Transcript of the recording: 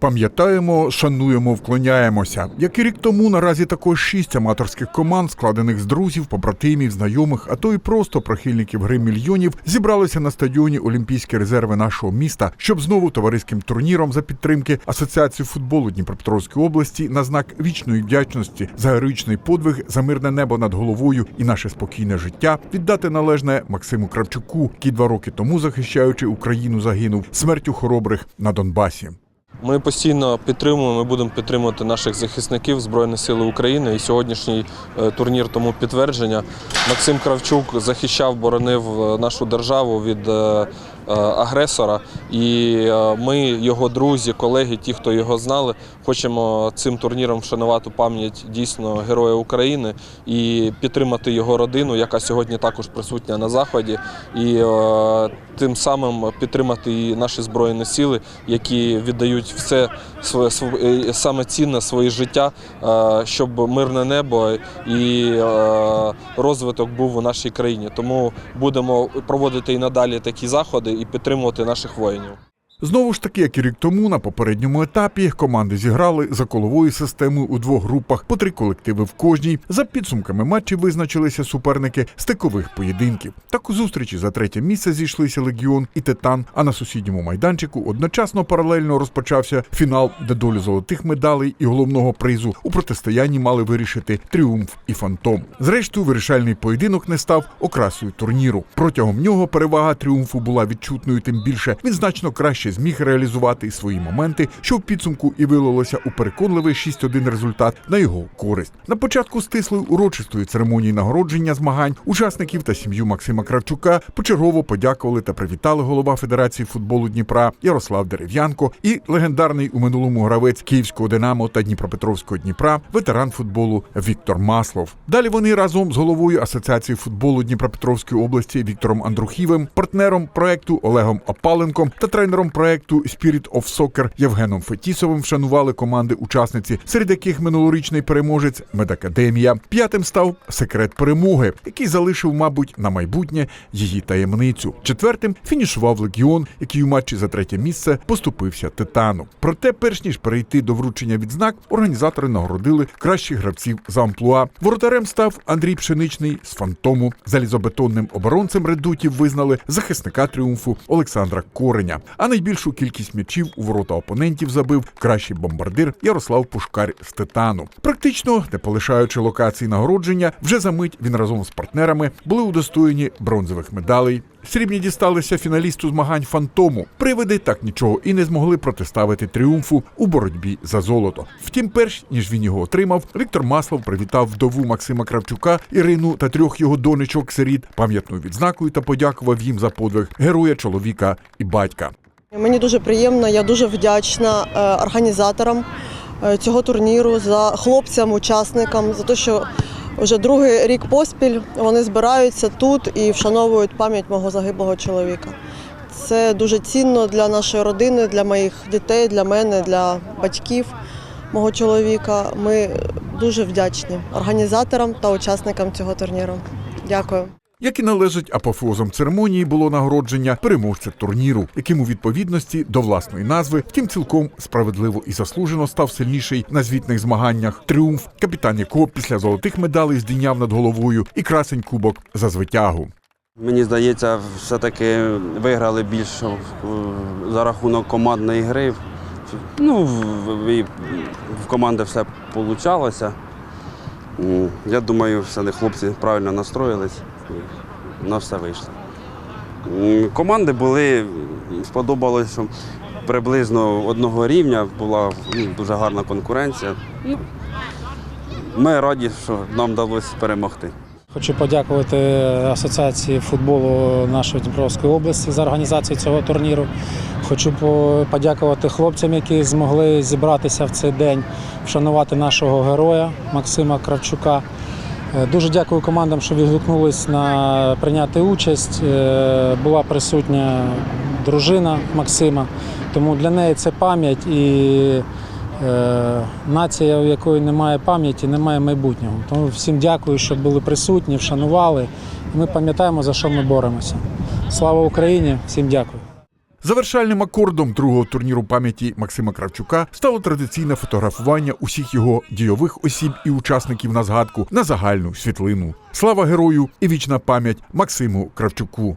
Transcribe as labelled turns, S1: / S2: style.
S1: Пам'ятаємо, шануємо, вклоняємося. Як і рік тому, наразі також шість аматорських команд, складених з друзів, побратимів, знайомих, а то й просто прихильників гри мільйонів, зібралися на стадіоні Олімпійські резерви нашого міста, щоб знову товариським турніром за підтримки Асоціації футболу Дніпропетровської області на знак вічної вдячності за героїчний подвиг, за мирне небо над головою і наше спокійне життя віддати належне Максиму Кравчуку, який два роки тому, захищаючи Україну, загинув смертю хоробрих на Донбасі.
S2: Ми постійно підтримуємо, ми будемо підтримувати наших захисників Збройних сил України. І сьогоднішній е, турнір тому підтвердження. Максим Кравчук захищав, боронив е, нашу державу від е, агресора. І е, ми, його друзі, колеги, ті, хто його знали, хочемо цим турніром вшанувати пам'ять дійсно героя України і підтримати його родину, яка сьогодні також присутня на заході. І е, тим самим підтримати і наші збройні сили, які віддають все своє св- е, саме цінне своє життя, е, щоб мирне небо і е, розвиток був у нашій країні. Тому будемо проводити і надалі такі заходи і підтримувати наших воїнів.
S1: Знову ж таки, як і рік тому, на попередньому етапі команди зіграли за коловою системою у двох групах по три колективи в кожній. За підсумками матчів визначилися суперники стикових поєдинків. Так у зустрічі за третє місце зійшлися Легіон і Титан. А на сусідньому майданчику одночасно паралельно розпочався фінал, де долю золотих медалей і головного призу у протистоянні мали вирішити тріумф і фантом. Зрештою, вирішальний поєдинок не став окрасою турніру. Протягом нього перевага тріумфу була відчутною, тим більше він значно краще зміг реалізувати свої моменти, що в підсумку і вилилося у переконливий 6-1 результат на його користь. На початку стислої урочистої церемонії нагородження змагань учасників та сім'ю Максима Кравчука почергово подякували та привітали голова Федерації футболу Дніпра Ярослав Дерев'янко і легендарний у минулому гравець Київського Динамо та Дніпропетровського Дніпра, ветеран футболу Віктор Маслов. Далі вони разом з головою Асоціації футболу Дніпропетровської області Віктором Андрухівим, партнером проекту Олегом Опаленком та тренером проекту Spirit of Soccer Євгеном Фетісовим вшанували команди учасниці, серед яких минулорічний переможець Медакадемія. П'ятим став секрет перемоги, який залишив, мабуть, на майбутнє її таємницю. Четвертим фінішував легіон, який у матчі за третє місце поступився титану. Проте, перш ніж перейти до вручення відзнак, організатори нагородили кращих гравців за амплуа. Воротарем став Андрій Пшеничний з фантому. Залізобетонним оборонцем редутів визнали захисника тріумфу Олександра Кореня. А найбільшу кількість м'ячів у ворота опонентів забив кращий бомбардир Ярослав Пушкар з титану. Практично не полишаючи локації нагородження, вже за мить він разом з партнерами були удостоєні бронзових медалей. Срібні дісталися фіналісту змагань Фантому. Привиди так нічого і не змогли протиставити тріумфу у боротьбі за золото. Втім, перш ніж він його отримав, Віктор Маслов привітав вдову Максима Кравчука, Ірину та трьох його донечок сиріт пам'ятною відзнакою та подякував їм за подвиг героя, чоловіка і батька.
S3: Мені дуже приємно, я дуже вдячна е, організаторам е, цього турніру, за хлопцям, учасникам, за те, що вже другий рік поспіль вони збираються тут і вшановують пам'ять мого загиблого чоловіка. Це дуже цінно для нашої родини, для моїх дітей, для мене, для батьків мого чоловіка. Ми дуже вдячні організаторам та учасникам цього турніру. Дякую.
S1: Як і належить апофеозом церемонії, було нагородження переможця турніру, яким у відповідності до власної назви, втім цілком справедливо і заслужено став сильніший на звітних змаганнях. Тріумф, капітан якого після золотих медалей здійняв над головою і красень кубок за звитягу.
S4: Мені здається, все-таки виграли більше за рахунок командної гри. Ну, в, в команди все вийшло. Я думаю, все хлопці правильно настроїлись, на все вийшло. Команди були, сподобалось, що приблизно одного рівня була ну, дуже гарна конкуренція. Ми раді, що нам вдалося перемогти.
S5: Хочу подякувати Асоціації футболу нашої Дніпровської області за організацію цього турніру. Хочу подякувати хлопцям, які змогли зібратися в цей день, вшанувати нашого героя Максима Кравчука. Е, Дуже дякую командам, що відгукнулись на прийняти участь. Е, Була присутня дружина Максима, тому для неї це пам'ять і е, нація, у якої немає пам'яті, немає майбутнього. Тому всім дякую, що були присутні, вшанували. Ми пам'ятаємо, за що ми боремося. Слава Україні! Всім дякую.
S1: Завершальним акордом другого турніру пам'яті Максима Кравчука стало традиційне фотографування усіх його дійових осіб і учасників на згадку на загальну світлину. Слава герою і вічна пам'ять Максиму Кравчуку.